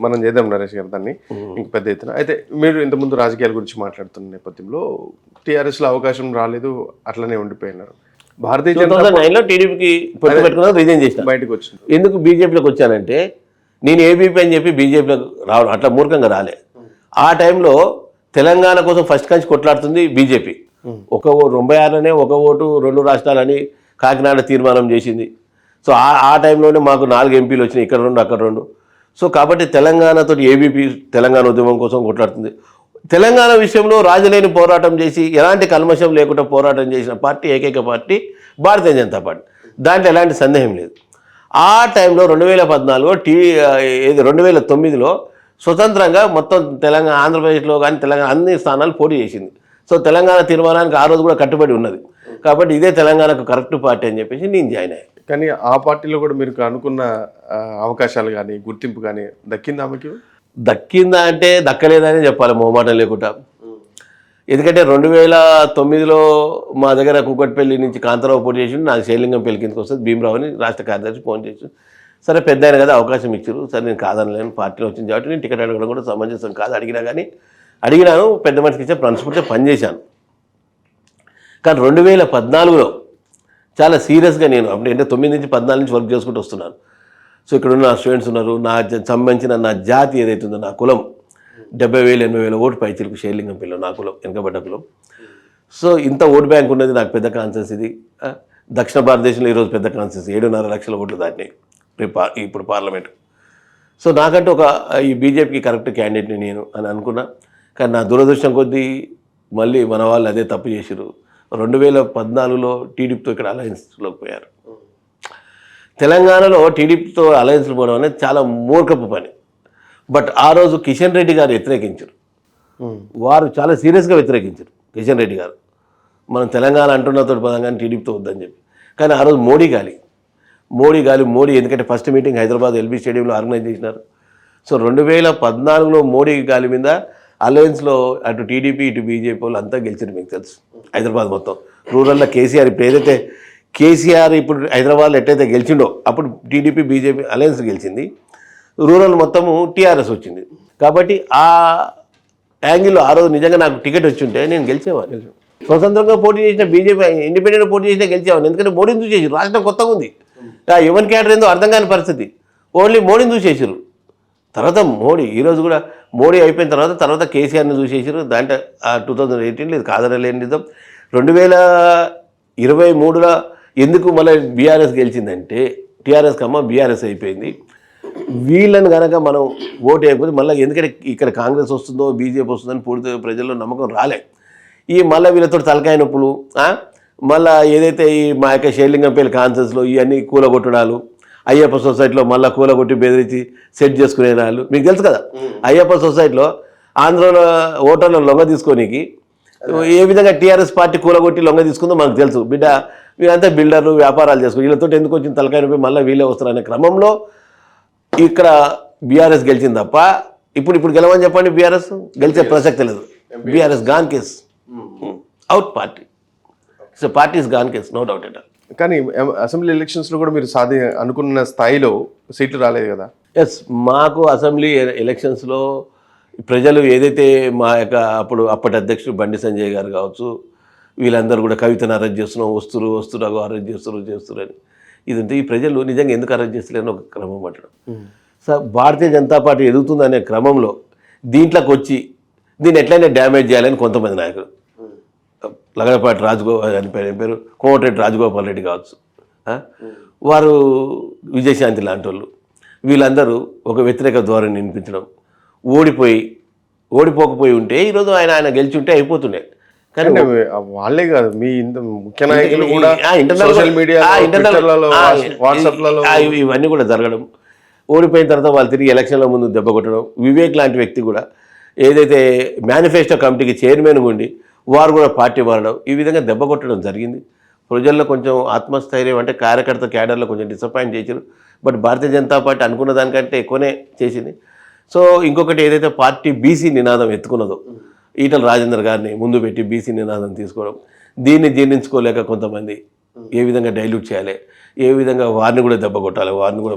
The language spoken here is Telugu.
మనం చేద్దాం నరేష్ గారు దాన్ని. ఇంక పెద్ద ఎత్తున. అయితే మీరు ఇంతకుముందు రాజకీయాల గురించి మాట్లాడుతున్న నేపథ్యంలో టీఆర్ఎస్లో అవకాశం రాలేదు అట్లనే ఉండిపోయినారు. భారతీయ జనతా నైన్లో టీడీపీకి పొత్తు పెట్టుకున్నా రిజైన్ చేసిన. బయటకు వచ్చింది. ఎందుకు బీజేపీలోకి వచ్చానంటే నేను ఏబీపీ అని చెప్పి బీజేపీలోకి రావడం అట్లా మూర్ఖంగా రాలే. ఆ టైంలో తెలంగాణ కోసం ఫస్ట్ కంచి కొట్లాడుతుంది బీజేపీ. ఒక ఓ- తొంభై ఆరులోనే ఒక ఓటు రెండు రాష్ట్రాలని కాకినాడ తీర్మానం చేసింది. సో ఆ ఆ టైంలోనే మాకు నాలుగు ఎంపీలు వచ్చినాయి ఇక్కడ రెండు అక్కడ రెండు. సో కాబట్టి తెలంగాణతో ఏబీపీ తెలంగాణ ఉద్యమం కోసం కొట్లాడుతుంది. తెలంగాణ విషయంలో రాజలేని పోరాటం చేసి ఎలాంటి కల్మషం లేకుండా పోరాటం చేసిన పార్టీ ఏకైక పార్టీ భారతీయ జనతా పార్టీ. దాంట్లో ఎలాంటి సందేహం లేదు. ఆ టైంలో రెండు వేల పద్నాలుగులో టీ ఏది రెండు వేల తొమ్మిదిలో స్వతంత్రంగా మొత్తం తెలంగాణ ఆంధ్రప్రదేశ్లో కానీ తెలంగాణ అన్ని స్థానాలు పోటీ చేసింది. సో తెలంగాణ తీర్మానానికి ఆ రోజు కూడా కట్టుబడి ఉన్నది. కాబట్టి ఇదే తెలంగాణకు కరెక్ట్ పార్టీ అని చెప్పేసి నేను జాయిన్ అయ్యాను. కానీ ఆ పార్టీలో కూడా మీరు అనుకున్న అవకాశాలు కానీ గుర్తింపు కానీ దక్కింది ఆమెకి? దక్కిందా అంటే దక్కలేదని చెప్పాలి మొహమాటం లేకుండా. ఎందుకంటే రెండు వేల తొమ్మిదిలో మా దగ్గర కుక్కట్పల్లి నుంచి కాంతారావు పోటీ చేసి నాకు శైలింగం పెళ్ళి కిందకి వస్తుంది భీమరావుని రాష్ట్ర కార్యదర్శి ఫోన్ చేసి. సరే పెద్ద ఆయన కదా అవకాశం ఇచ్చారు సరే నేను కాదనలేను పార్టీలో వచ్చింది కాబట్టి నేను టికెట్ అడగడం కూడా సమంజసం కాదు. అడిగినా కానీ అడిగినాను పెద్ద మనిషికి ఇచ్చే ప్రిన్సిపల్తో పనిచేశాను కానీ రెండు వేల పద్నాలుగులో చాలా సీరియస్గా నేను అప్పుడు అంటే తొమ్మిది నుంచి పద్నాలుగు నుంచి వర్క్ చేసుకుంటూ వస్తున్నాను. సో ఇక్కడ ఉన్న స్టూడెంట్స్ ఉన్నారు నా జ- సంబంధించిన నా జాతి ఏదైతే ఉందో నా కులం డెబ్బై వేలు ఎనభై వేల ఓటు పైచిలకు షేర్లింగం పిల్లలు నా కులం వెనకబడ్డ కులం. సో ఇంత ఓటు బ్యాంక్ ఉన్నది నాకు పెద్ద కాన్సెన్స్ ఇది. దక్షిణ భారతదేశంలో ఈరోజు పెద్ద కాన్సెన్స్ ఏడున్నర లక్షల ఓట్లు దాటినాయి రేపు ఇప్పుడు పార్లమెంట్. సో నాకంటే ఒక ఈ బీజేపీకి కరెక్ట్ క్యాండిడేట్ని నేను అని అనుకున్నా. కానీ నా దురదృష్టం కొద్దీ మళ్ళీ మన వాళ్ళు అదే తప్పు చేసిరు రెండు వేల పద్నాలుగులో టీడీపీతో ఇక్కడ అలయన్స్లోకి పోయారు. తెలంగాణలో టీడీపీతో అలయన్స్లు పోవడం అనేది చాలా మూర్ఖపు పని. బట్ ఆ రోజు కిషన్ రెడ్డి గారు వ్యతిరేకించారు. వారు చాలా సీరియస్గా వ్యతిరేకించారు కిషన్ రెడ్డి గారు. మనం తెలంగాణ అంటున్నతో పదం కానీ టీడీపీతో వద్దని చెప్పి. కానీ ఆ రోజు మోడీ గాలి. మోడీ గాలి మోడీ ఎందుకంటే ఫస్ట్ మీటింగ్ హైదరాబాద్ ఎల్బీ స్టేడియంలో ఆర్గనైజ్ చేసినారు. సో రెండు వేల పద్నాలుగులో మోడీ గాలి మీద అలయన్స్లో అటు టీడీపీ ఇటు బీజేపీ వాళ్ళు అంతా గెలిచారు మీకు తెలుసు. హైదరాబాద్ మొత్తం. రూరల్లో కేసీఆర్ ఇప్పుడు ఏదైతే కేసీఆర్ ఇప్పుడు హైదరాబాద్లో ఎట్టయితే గెలిచిండో అప్పుడు టీడీపీ బీజేపీ అలయన్స్ గెలిచింది. రూరల్ మొత్తము టీఆర్ఎస్ వచ్చింది. కాబట్టి ఆ యాంగిల్లో ఆ రోజు నిజంగా నాకు టికెట్ వచ్చి ఉంటే నేను గెలిచేవాడిని. స్వతంత్రంగా పోటీ చేసిన బీజేపీ ఇండిపెండెంట్ పోటీ చేసినా గెలిచేవాడిని. ఎందుకంటే మోడీని చూసేసి రాష్ట్రం కొత్తగా ఉంది. ఆ ఎవరి క్యాడర్ ఏందో అర్థం కాని పరిస్థితి. ఓన్లీ మోడీని చూసేసారు తర్వాత మోడీ ఈరోజు కూడా మోడీ అయిపోయిన తర్వాత తర్వాత కేసీఆర్ని చూసేసారు దాంట్లో టూ థౌజండ్ ఎయిటీన్లో ఇది కాదనలేని నిజం. రెండు వేల ఇరవై మూడులో ఎందుకు మళ్ళీ బీఆర్ఎస్ గెలిచిందంటే టీఆర్ఎస్ కమ్మ బీఆర్ఎస్ అయిపోయింది. వీళ్ళని కనుక మనం ఓటు వేయకపోతే మళ్ళీ ఎందుకంటే ఇక్కడ కాంగ్రెస్ వస్తుందో బీజేపీ వస్తుందని పూర్తి ప్రజల్లో నమ్మకం రాలే. ఈ మళ్ళీ వీళ్ళతో తలకాయ నొప్పులు మళ్ళీ ఏదైతే ఈ మా యొక్క షేర్లింగంపల్లి కాన్సెన్స్లో ఇవన్నీ కూలగొట్టడాలు అయ్యప్ప సొసైటీలో మళ్ళీ కూలగొట్టి బెదిరించి సెట్ చేసుకునే వాళ్ళు మీకు తెలుసు కదా? అయ్యప్ప సొసైటీలో ఆంధ్రలో ఓటర్లను లొంగ తీసుకోనికి ఏ విధంగా టీఆర్ఎస్ పార్టీ కూలగొట్టి లొంగ తీసుకుందో మనకు తెలుసు. బిడ్డ వీళ్ళంతా బిల్డర్లు వ్యాపారాలు చేసుకుని వీళ్ళతో ఎందుకు వచ్చిన తలకాయ నొప్పి? మళ్ళీ వీళ్ళే వస్తారు అనే క్రమంలో ఇక్కడ బీఆర్ఎస్ గెలిచింది తప్ప ఇప్పుడు ఇప్పుడు గెలవని చెప్పండి బీఆర్ఎస్? గెలిచే ప్రసక్తి లేదు. BRS gone case out party so party is gone case no doubt at కానీ అసెంబ్లీ ఎలక్షన్స్లో కూడా మీరు సాధి అనుకున్న స్థాయిలో సీట్లు రాలేదు కదా? ఎస్ మాకు అసెంబ్లీ ఎలక్షన్స్లో ప్రజలు ఏదైతే మా యొక్క అప్పుడు అప్పటి అధ్యక్షుడు బండి సంజయ్ గారు కావచ్చు వీళ్ళందరూ కూడా కవితను అరెస్ట్ చేస్తున్నాం వస్తురు వస్తురు అరెస్ట్ చేస్తున్నారు చేస్తున్నారు అని. ఇది ఉంటే ఈ ప్రజలు నిజంగా ఎందుకు అరెస్ట్ చేస్తలేరని ఒక క్రమం పట్టడం సో భారతీయ జనతా పార్టీ ఎదుగుతుందనే క్రమంలో దీంట్లోకి వచ్చి దీన్ని ఎట్లయినా డ్యామేజ్ చేయాలని కొంతమంది నాయకులు. లగడపాటి రాజగోపాల్ అని పేరు పేరు? కోమటిరెడ్డి రాజగోపాల్ రెడ్డి కావచ్చు? వారు విజయశాంతి లాంటి వాళ్ళు వీళ్ళందరూ ఒక వ్యతిరేక ధోరణి వినిపించడం ఓడిపోయి ఓడిపోకపోయి ఉంటే ఈరోజు ఆయన ఆయన గెలిచి ఉంటే అయిపోతుండే. కానీ వాళ్ళే కాదు మీ ఇంత ముఖ్య నాయకులు కూడా సోషల్ మీడియా వాట్సాప్లలో ఇవన్నీ కూడా జరగడం. ఓడిపోయిన తర్వాత వాళ్ళు తిరిగి ఎలక్షన్ల ముందు దెబ్బ కొట్టడం. వివేక్ లాంటి వ్యక్తి కూడా ఏదైతే మేనిఫెస్టో కమిటీకి చైర్మన్ ఉండి వారు కూడా పార్టీ మారడం ఈ విధంగా దెబ్బ కొట్టడం జరిగింది. ప్రజల్లో కొంచెం ఆత్మస్థైర్యం అంటే కార్యకర్త క్యాడర్లో కొంచెం డిసప్పాయింట్ చేశారు. బట్ భారతీయ జనతా పార్టీ అనుకున్న దానికంటే ఎక్కువనే చేసింది. సో ఇంకొకటి ఏదైతే పార్టీ బీసీ నినాదం ఎత్తుకున్నదో ఈటల రాజేందర్ గారిని ముందు పెట్టి బీసీ నినాదం తీసుకోవడం దీన్ని జీర్ణించుకోలేక కొంతమంది ఏ విధంగా డైల్యూట్ చేయాలి ఏ విధంగా వారిని కూడా దెబ్బ కొట్టాలి వారిని కూడా